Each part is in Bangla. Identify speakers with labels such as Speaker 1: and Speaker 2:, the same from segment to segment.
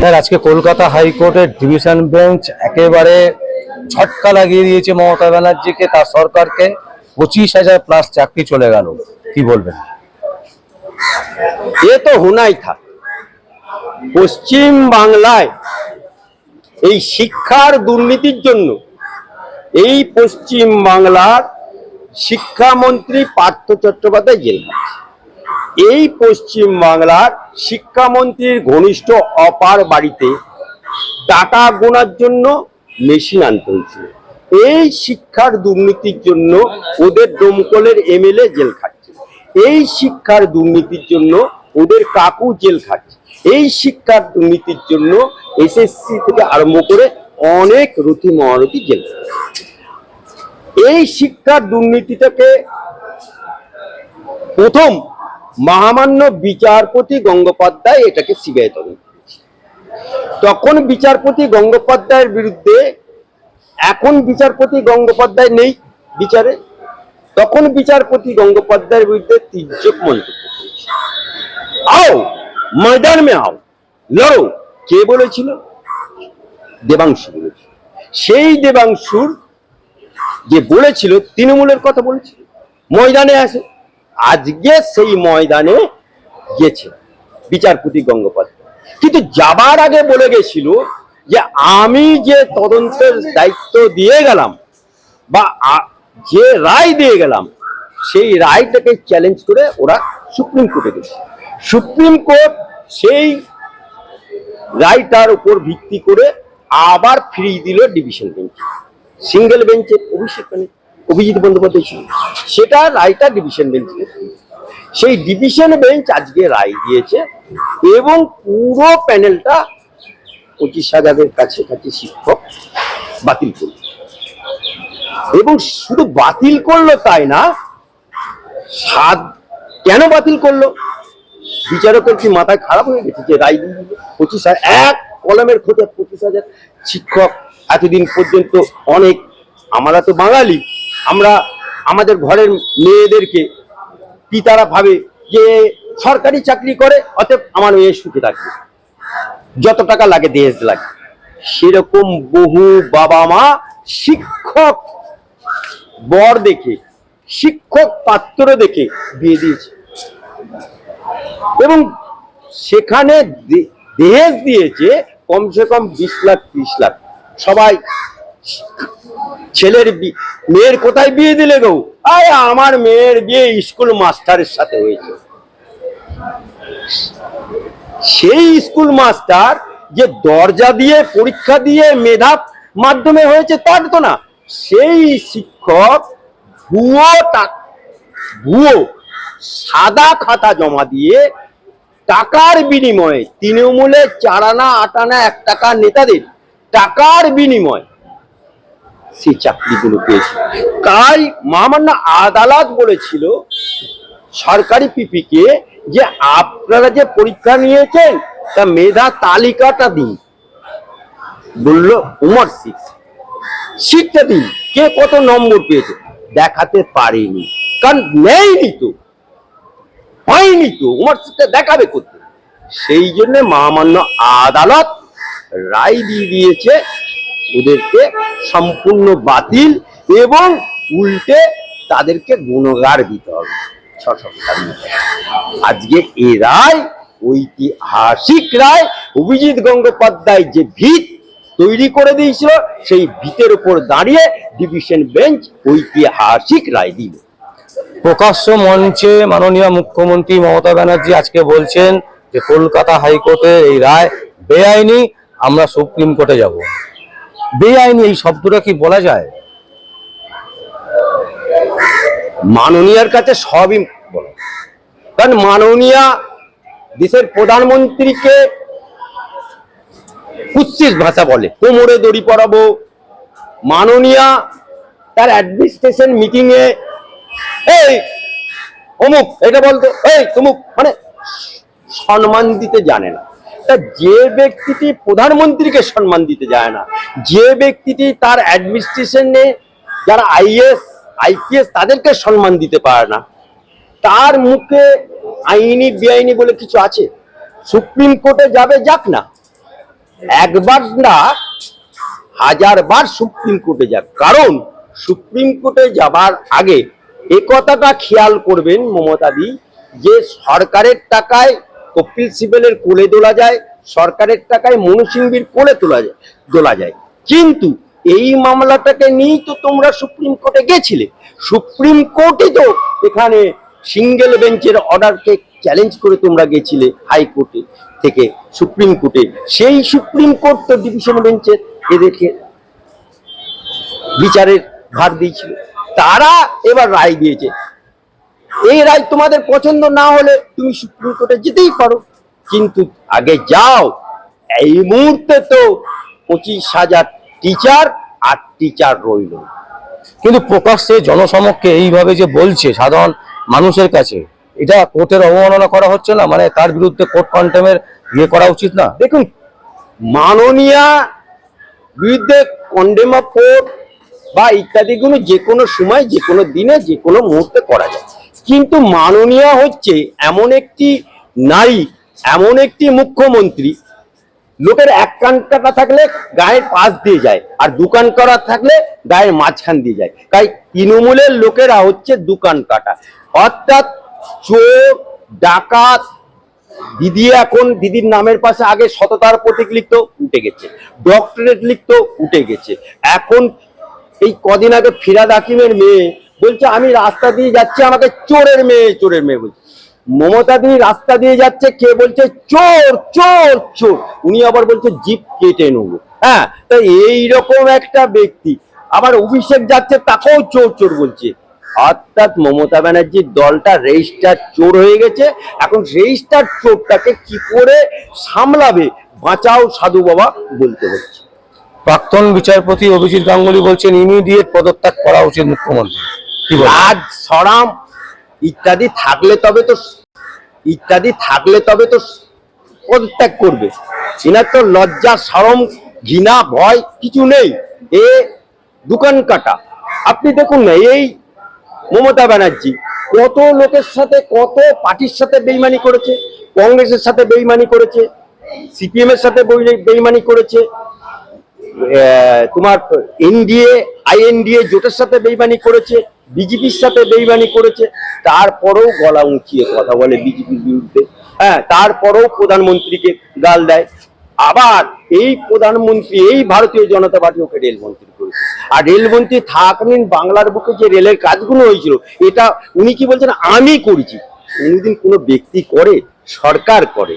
Speaker 1: স্যার, আজকে কলকাতা হাইকোর্টের ডিভিশন বেঞ্চ একেবারে ঝটকা লাগিয়ে দিয়েছে মমতা ব্যানার্জিকে, তার সরকারকে। পঁচিশ হাজার প্লাস চাকরি চলে গেল। কি বলবেন?
Speaker 2: এ তো হুনাই থাক। পশ্চিম বাংলায় এই শিক্ষার দুর্নীতির জন্য এই পশ্চিম বাংলার শিক্ষামন্ত্রী পার্থ চট্টোপাধ্যায় জেল। এই পশ্চিম বাংলার শিক্ষামন্ত্রীর ঘনিষ্ঠ অপার বাড়িতে টাকা গোনার জন্য মেশিন আনতে হয়েছিল। এই শিক্ষার দুর্নীতির জন্য ওদের দমকলের এমএলএ জেল খাচ্ছে এই শিক্ষার দুর্নীতির জন্য ওদের কাকু জেল খাচ্ছে এই শিক্ষার দুর্নীতির জন্য এসএসসি থেকে আরম্ভ করে অনেক রতি মহারতি জেল। এই শিক্ষার দুর্নীতিটাকে প্রথম মহামান্য বিচারপতি গঙ্গোপাধ্যায় এটাকে সিবিআই তদন্ত। তখন বিচারপতি গঙ্গোপাধ্যায়ের বিরুদ্ধে, এখন বিচারপতি গঙ্গোপাধ্যায় নেই বিচারে, তখন বিচারপতি গঙ্গোপাধ্যায়ের বিরুদ্ধে তির্যক মন্তব্য আও, ময়দান মে আও, লড়ো। কে বলেছিল? দেবাংশু বলেছিল। সেই দেবাংশুর যে বলেছিল, তৃণমূলের কথা বলেছিল, ময়দানে আসে। আজকে সেই ময়দানে গেছে বিচারপতি গঙ্গোপাধ্যায়। কিন্তু যাবার আগে বলে গেছিল যে আমি যে তদন্তের দায়িত্ব দিয়ে গেলাম বা যে রায় দিয়ে গেলাম, সেই রায়টাকে চ্যালেঞ্জ করে ওরা সুপ্রিম কোর্টে গেছে। সুপ্রিম কোর্ট সেই রায়টার উপর ভিত্তি করে আবার ফিরিয়ে দিল ডিভিশন বেঞ্চে। সিঙ্গেল বেঞ্চে অভিষেক অভিজিৎ বন্দ্যোপাধ্যায় ছিল সেটা রায়টা ডিভিশন বেঞ্চে সেই ডিভিশন বেঞ্চ আজকে রায় দিয়েছে এবং পুরো প্যানেলটা পঁচিশ হাজারের কাছে কাছে শিক্ষক বাতিল করল। এবং শুধু বাতিল করল তাই না, সাত কেন বাতিল করল? বিচারকের কি মাথায় খারাপ হয়ে গেছে যে রায় দিয়ে পঁচিশ হাজার, এক কলমের খোঁজে পঁচিশ হাজার শিক্ষক এতদিন পর্যন্ত অনেক, আমরা তো বাঙালি আমরা আমাদের ঘরের মেয়েদেরকে পিতারা ভাবে যে সরকারি চাকরি করে, অতএব আমার মেয়ে সুখে থাকবে। যত টাকা লাগে, দেশ লাগে। সেরকম বহু বাবা মা শিক্ষক, বর দেখে, শিক্ষক পাত্র দেখে বিয়ে দিয়েছে। এবং সেখানে দে- দেহেজ দিয়েছে কমসে কম বিশ লাখ, ত্রিশ লাখ। সবাই ছেলের মেয়ের কোথায় বিয়ে দিলে গো? আয় আমার মেয়ের বিয়ে স্কুল মাস্টারের সাথে হয়েছে। সেই স্কুল মাস্টার যে দরজা দিয়ে, পরীক্ষা দিয়ে, মেধা মাধ্যমে হয়েছে, তার তো না। সেই শিক্ষক ভুয়ো ভুয়ো সাদা খাতা জমা দিয়ে টাকার বিনিময়ে, তৃণমূলের চারানা আটানা এক টাকা নেতাদের টাকার বিনিময় সে চাকরিগুলো পেয়েছে। তাই মহামান্য আদালত বলেছিল সরকারি পিপিকে যে আপনারা যে পরীক্ষা নিয়েছেন, তা মেধা তালিকাটা দিন। বলল, উমর সিক্স সিটটা দিন। কে কত নম্বর পেয়েছে? দেখাতে পারেনি। কারণ নেয়নি তো। হয়নি তো। উমর সিটটা দেখাবে করতে সেই জন্য মহামান্য আদালত রায় দিয়ে দিয়েছে ওদেরকে সম্পূর্ণ বাতিল এবং উল্টে তাদেরকে গুণগার দিতে হবে। আজকে এ রায়, ঐতিহাসিক রায়, অভিজিৎ গঙ্গোপাধ্যায় যে ভিত তৈরি করে দিয়েছিল, সেই ভিতের উপর দাঁড়িয়ে ডিভিশন বেঞ্চ ঐতিহাসিক রায় দিল।
Speaker 1: প্রকাশ্য মঞ্চে মাননীয় মুখ্যমন্ত্রী মমতা ব্যানার্জি আজকে বলছেন যে কলকাতা হাইকোর্টের এই রায় বেআইনি, আমরা সুপ্রিম কোর্টে যাব। বেআইনি এই শব্দটা কি বলা যায়?
Speaker 2: মাননীয়ার কাছে সবই বলে কারণ মাননীয়া দেশের প্রধানমন্ত্রীকে কুচ্ছিস ভাষা বলে। কোমরে দড়ি পরাবো। মাননীয়া তার অ্যাডমিনিস্ট্রেশন মিটিং এ, এই, অমুক, এটা বলতো, এই, তমুক মানে সম্মান দিতে জানে না। তা যে ব্যক্তিটি প্রধানমন্ত্রীকে সম্মান দিতে যায় না, যে ব্যক্তিটি তার অ্যাডমিনিস্ট্রেশনে যারা আইএস আইপিএস তাদেরকে সম্মান দিতে পারে না, তার মুখে আইনি, বেআইনি বলে কিছু আছে? সুপ্রিম কোর্টে যাবে যাক না। একবার না হাজারবার সুপ্রিম কোর্টে যাক কারণ সুপ্রিম কোর্টে যাবার আগে এ কথাটা খেয়াল করবেন মমতাদি যে সরকারের টাকায় কপিল সিবেলের কোলে তোলা যায়, সরকারের টাকায় মনুসিংবীর কোলে তোলা যায় তোলা যায়। কিন্তু এই মামলাটাকে নিয়েই তো তোমরা সুপ্রিম কোর্টে গেছিলে। সুপ্রিম কোর্টে তো এখানে সিঙ্গেল বেঞ্চের অর্ডারকে চ্যালেঞ্জ করে তোমরা গেছিলে হাইকোর্টে থেকে, সুপ্রিম কোর্টে। সেই সুপ্রিম কোর্ট তো ডিভিশন বেঞ্চের এদেরকে বিচারের ভার দিয়েছিল। তারা এবার রায় দিয়েছে। এই রায় তোমাদের পছন্দ না হলে তুমি সুপ্রিম কোর্টে যেতেই পারো। কিন্তু আগে যাও। এই মুহূর্তে তো পঁচিশ হাজার টিচার আর টিচার রইল।
Speaker 1: কিন্তু প্রকাশ্যে জনসমক্ষে এইভাবে যে বলছে সাধারণ মানুষের কাছে এটা কোর্টের অবমাননা করা হচ্ছে না? মানে তার বিরুদ্ধে কোর্ট কন্টেমের ইয়ে করা উচিত না?
Speaker 2: দেখুন মাননীয়া বিরুদ্ধে কন্ডেম অফ কোর্ট বা ইত্যাদিগুলো যে কোনো সময় যে কোনো দিনে যে কোনো মুহূর্তে করা যায়। কিন্তু মাননীয়া হচ্ছে এমন একটি নারী, এমন একটি মুখ্যমন্ত্রী। লোকের এক কান কাটা থাকলে গায়ের পাশ দিয়ে যায়, আর দোকান করা থাকলে গায়ের মাঝখান দিয়ে যায়। তাই তৃণমূলের লোকেরা হচ্ছে দোকান কাটা। অর্থাৎ চোর, ডাকাত, দিদি এখন দিদির নামের পাশে আগে সততার প্রতীক লিখতো, উঠে গেছে। ডক্টরেট লিখতো, উঠে গেছে। এখন এই কদিন আগে ফিরাদ হাকিমের মেয়ে বলছে, আমি রাস্তা দিয়ে যাচ্ছি, আমাকে চোরের মেয়ে চোরের মেয়ে বলছে। মমতা দি রাস্তা দিয়ে যাচ্ছে, কে বলছে? চোর চোর চোর। উনি আবার বলছে, জিপ কেটে নেব। হ্যাঁ তো এইরকম একটা ব্যক্তি। আবার অভিষেক যাচ্ছে, তাকেও চোর চোর বলছে। অর্থাৎ মমতা ব্যানার্জির দলটা রেজিস্টার চোর হয়ে গেছে। এখন রেজিস্টার চোরটাকে কি করে সামলাবে, বাঁচাও সাধু বাবা বলতে হচ্ছে।
Speaker 1: প্রাক্তন বিচারপতি অভিজিৎ গাঙ্গুলি বলছেন, ইমিডিয়েট পদত্যাগ করা উচিত মুখ্যমন্ত্রী
Speaker 2: রাজ সরাম, ইত্যাদি থাকলে তবে তো, ইত্যাদি থাকলে তবে তো পদত্যাগ করবে। এনার তো লজ্জা, সরম, ঘৃণা, ভয় কিছু নেই। এ দোকান কাটা। আপনি দেখুন না, এই মমতা ব্যানার্জি কত লোকের সাথে, কত পার্টির সাথে বেইমানি করেছে, কংগ্রেসের সাথে বেইমানি করেছে সিপিএম এর সাথে বই- বেইমানি করেছে তোমার এনডিএ, আইএনডিএ জোটের সাথে বেইমানি করেছে বিজেপির সাথে বেইমানি করেছে, তারপরেও গলা উঁচিয়ে কথা বলে বিজেপির বিরুদ্ধে। হ্যাঁ তারপরেও প্রধানমন্ত্রীকে গাল দেয়। আবার এই প্রধানমন্ত্রী, এই ভারতীয় জনতা পার্টি ওকে রেলমন্ত্রী করেছে। আর রেলমন্ত্রী থাকলেন বাংলার বুকে যে রেলের কাজগুলো হয়েছিল, এটা উনি কি বলছেন? আমি করেছি। কোনোদিন কোনো ব্যক্তি করে, সরকার করে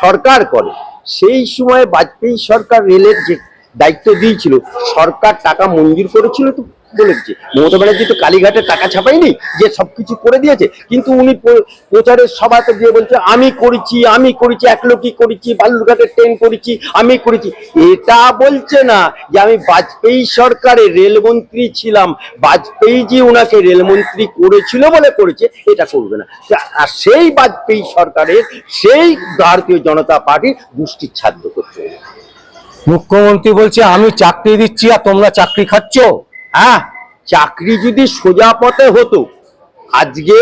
Speaker 2: সরকার করে। সেই সময় বাজপেয়ী সরকার রেলের যে দায়িত্ব দিয়েছিল। সরকার টাকা মঞ্জুর করেছিল তো বলেছে মমতা ব্যানার্জি তো কালীঘাটে টাকা ছাপায়নি, যে সবকিছু করে দিয়েছে। কিন্তু উনি প্রচারের সভাতে গিয়ে বলছে, আমি করেছি আমি করেছি একলকি করেছি বালুরঘাটে ট্রেন করেছি, আমি করেছি। এটা বলছে না যে আমি বাজপেয়ী সরকারে রেলমন্ত্রী ছিলাম। বাজপেয়ী জি ওনাকে রেলমন্ত্রী করেছিল বলে করেছে, এটা করবে না। আর সেই বাজপেয়ী সরকারের সেই ভারতীয় জনতা পার্টির গোষ্ঠীর ছাদ্য
Speaker 1: মুখ্যমন্ত্রী বলছে, আমি চাকরি দিচ্ছি আর তোমরা চাকরি খাচ্ছ।
Speaker 2: হ্যাঁ চাকরি যদি সোজা পথে হতো, আজকে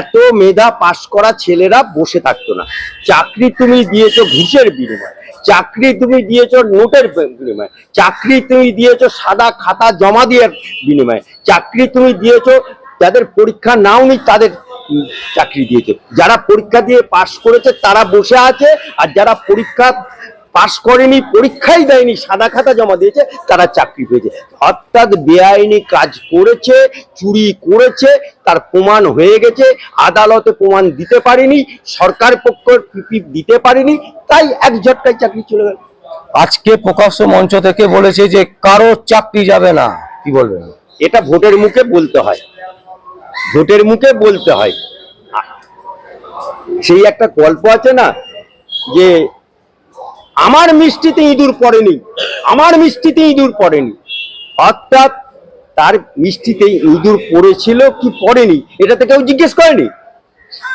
Speaker 2: এত মেধা পাশ করা ছেলেরা বসে থাকতো না। চাকরি তুমি দিয়েছ ঘুষের বিনিময়, চাকরি তুমি দিয়েছ নোটের বিনিময়, চাকরি তুমি দিয়েছ সাদা খাতা জমা দেওয়ার বিনিময়, চাকরি তুমি দিয়েছ যাদের পরীক্ষা নাও নি তাদের চাকরি দিয়েছ। যারা পরীক্ষা দিয়ে পাশ করেছে তারা বসে আছে আর যারা পরীক্ষা পাশ করেনি পরীক্ষাই দেয়নি সাদা খাতা জমা দিয়েছে তারা চাকরি পেয়েছে। অর্থাৎ বেআইনি কাজ করেছে চুরি করেছে তার প্রমাণ হয়ে গেছে আদালতে প্রমাণ দিতে পারেনি সরকার পক্ষ দিতে পারেনি তাই এক ঝটকায় চাকরি চলে গেল।
Speaker 1: আজকে প্রকাশ্য মঞ্চ থেকে বলেছে যে কারও চাকরি যাবে না। কি বলবেন?
Speaker 2: এটা ভোটের মুখে বলতে হয়। ভোটের মুখে বলতে হয়। সেই একটা গল্প আছে না যে আমার মিষ্টিতে ইঁদুর পড়েনি, আমার মিষ্টিতে ইঁদুর পড়েনি। অর্থাৎ তার মিষ্টিতে ইঁদুর পড়েছিল কি পড়েনি, এটাতে কেউ জিজ্ঞেস করেনি?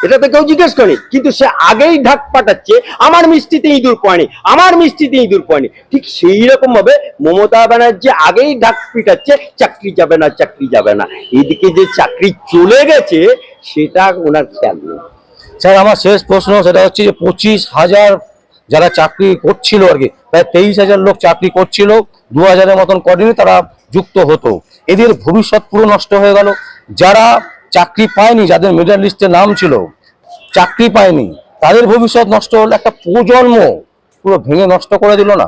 Speaker 2: এটাতে কেউ জিজ্ঞেস করেনি। কিন্তু সে আগেই ঢাক পাঠাচ্ছে, আমার মিষ্টিতে ইঁদুর পড়েনি, আমার মিষ্টিতে ইঁদুর পড়েনি। ঠিক সেই রকম ভাবে মমতা ব্যানার্জি আগেই ঢাক পিটাচ্ছে, চাকরি যাবে না, চাকরি যাবে না। এদিকে যে চাকরি চলে গেছে, সেটা ওনার খেয়াল নেই।
Speaker 1: স্যার, আমার শেষ প্রশ্ন সেটা হচ্ছে যে পঁচিশ হাজার যারা চাকরি করছিল আর কি, প্রায় তেইশ হাজার লোক চাকরি করছিল, দু হাজারের মতন করেনি তারা যুক্ত হতো। এদের ভবিষ্যৎ পুরো নষ্ট হয়ে গেল। যারা চাকরি পায়নি, যাদের মেডাল লিস্টে নাম ছিল, চাকরি পায়নি, তাদের ভবিষ্যৎ নষ্ট হলো। একটা প্রজন্ম পুরো ভেঙে নষ্ট করে দিল না।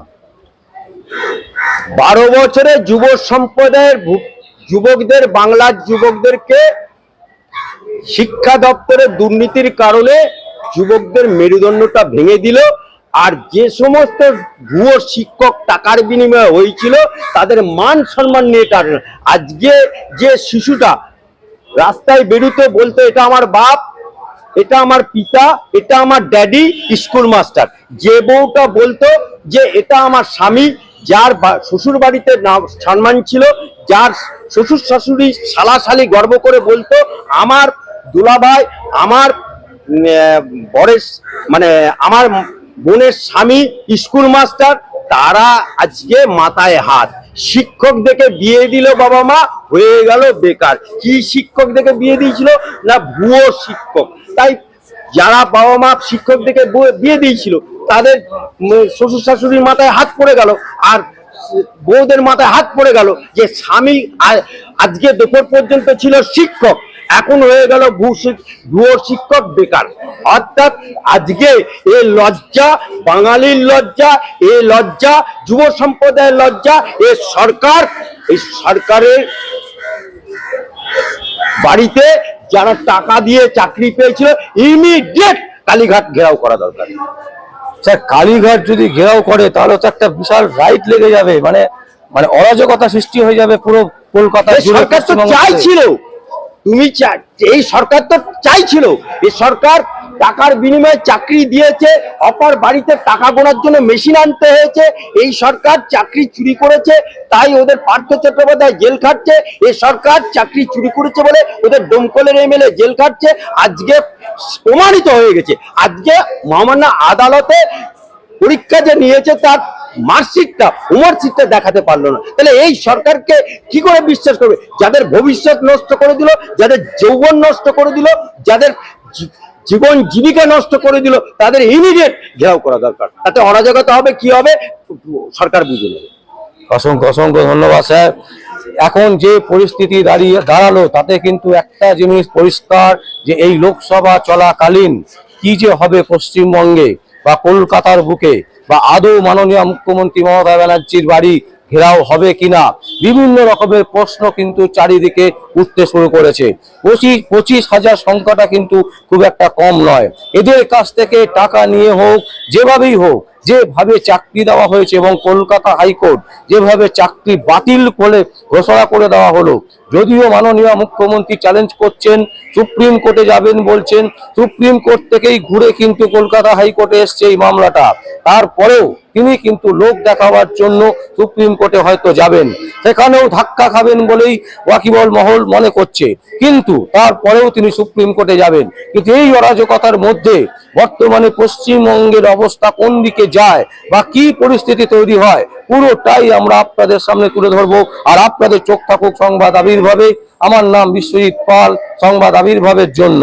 Speaker 2: বারো বছরে যুব সম্প্রদায়ের যুবকদের, বাংলার যুবকদেরকে শিক্ষা দপ্তরের দুর্নীতির কারণে যুবকদের মেরুদণ্ডটা ভেঙে দিল। আর যে সমস্ত ভুয়ো শিক্ষক টাকার বিনিময়ে হয়েছিল, তাদের মান সম্মান নিয়ে টান আজকে যে শিশুটা রাস্তায় বেরোতে বলতো, এটা আমার বাপ, এটা আমার পিতা, এটা আমার ড্যাডি, স্কুল মাস্টার। যে বউটা বলতো যে, এটা আমার স্বামী, যার শ্বশুর বাড়িতে না- সম্মান ছিল, যার শ্বশুর শাশুড়ি শালাশালি গর্ব করে বলতো, আমার দুলাভাই, আমার বরের মানে আমার বোনের স্বামী স্কুল মাস্টার তারা আজকে মাথায় হাত। শিক্ষক দেখে বিয়ে দিল বাবা মা, হয়ে গেল বেকার। কি শিক্ষক দেখে বিয়ে দিয়েছিল? না ভুয়ো শিক্ষক। তাই যারা বাবা মা শিক্ষক দেখে বিয়ে দিয়েছিল, তাদের শ্বশুর শাশুড়ির মাথায় হাত পড়ে গেল। আর বউদের মাথায় হাত পড়ে গেল যে স্বামী আজকে দুপুর পর্যন্ত ছিল শিক্ষক। এখন হয়ে গেল ভূ- ভুয়ো শিক্ষক বেকার। অর্থাৎ আজকে এ লজ্জা বাঙালির লজ্জা এ লজ্জা যুব সম্প্রদায়ের লজ্জা এ সরকার এই সরকারের বাড়িতে যারা টাকা দিয়ে চাকরি পেয়েছিল ইমিডিয়েট কালীঘাট ঘেরাও করা দরকার।
Speaker 1: স্যার কালীঘাট যদি ঘেরাও করে তাহলে তো একটা বিশাল রাইট লেগে যাবে। মানে মানে অরাজকতা সৃষ্টি হয়ে যাবে পুরো কলকাতা
Speaker 2: সরকার তো চাইছিল। তুমি এই সরকার তো চাইছিল। এই সরকার টাকার বিনিময়ে চাকরি দিয়েছে, অপর বাড়িতে টাকা গোনার জন্য মেশিন আনতে হয়েছে, এই সরকার চাকরি চুরি করেছে, তাই ওদের পার্থ চট্টোপাধ্যায় জেল খাটছে, এই সরকার চাকরি চুরি করেছে বলে ওদের ডোমকলের এমএলএ জেল খাটছে, আজকে প্রমাণিত হয়ে গেছে। আজকে মহামান্য আদালতে পরীক্ষা যে নিয়েছে তার মার্কশিটটা হোমওয়ার্কশিটটা দেখাতে পারল না। তাহলে এই সরকারকে কি করে বিশ্বাস করবে? যাদের ভবিষ্যৎ নষ্ট করে দিল, যাদের যৌবন নষ্ট করে দিল, যাদের জীবন জীবিকা নষ্ট করে দিল, তাদের ইমিডিয়েট ঘেরাও করা দরকার। তাতে অরাজকতা হবে, কি হবে? সরকার বুঝে নেবে।
Speaker 1: অসংখ্য অসংখ্য ধন্যবাদ, স্যার। এখন যে পরিস্থিতি দাঁড়িয়ে দাঁড়াল, তাতে কিন্তু একটা জিনিস পরিষ্কার, যে এই লোকসভা চলাকালীন কি যে হবে পশ্চিমবঙ্গে বা কলকাতার বুকে বা আদৌ মাননীয় মুখ্যমন্ত্রী মমতা ব্যানার্জির বাড়ি ঘেরাও হবে কিনা? বিভিন্ন রকমের প্রশ্ন কিন্তু চারিদিকে উঠতে শুরু করেছে। পঁচিশ পঁচিশ হাজার সংখ্যাটা কিন্তু খুব একটা কম নয়। এদের কাছ থেকে টাকা নিয়ে হোক, যেভাবেই হোক, যেভাবে চাকরি দেওয়া হয়েছে এবং কলকাতা হাইকোর্ট যেভাবে চাকরি বাতিল করে ঘোষণা করে দেওয়া হলো, যদিও মাননীয় মুখ্যমন্ত্রী চ্যালেঞ্জ করছেন, সুপ্রিম কোর্টে যাবেন বলছেন, সুপ্রিম কোর্ট থেকেই ঘুরে কিন্তু কলকাতা হাইকোর্টে এসছে এই মামলাটা। তারপরেও তিনি কিন্তু লোক দেখাবার জন্য সুপ্রিম কোর্টে হয়তো যাবেন। সেখানেও ধাক্কা খাবেন বলেই ওয়াকিবল মহল মনে করছে। কিন্তু তারপরেও তিনি সুপ্রিম কোর্টে যাবেন। কিন্তু এই অরাজকতার মধ্যে বর্তমানে পশ্চিমবঙ্গের অবস্থা কোন দিকে যায় বা কি পরিস্থিতি তৈরি হয়, পুরোটাই আমরা আপনাদের সামনে তুলে ধরব। আর আপনাদের চোখ থাকুক সংবাদ আবির্ভাবে। আমার নাম বিশ্বজিৎ পাল, সংবাদ আবির্ভাবের জন্য।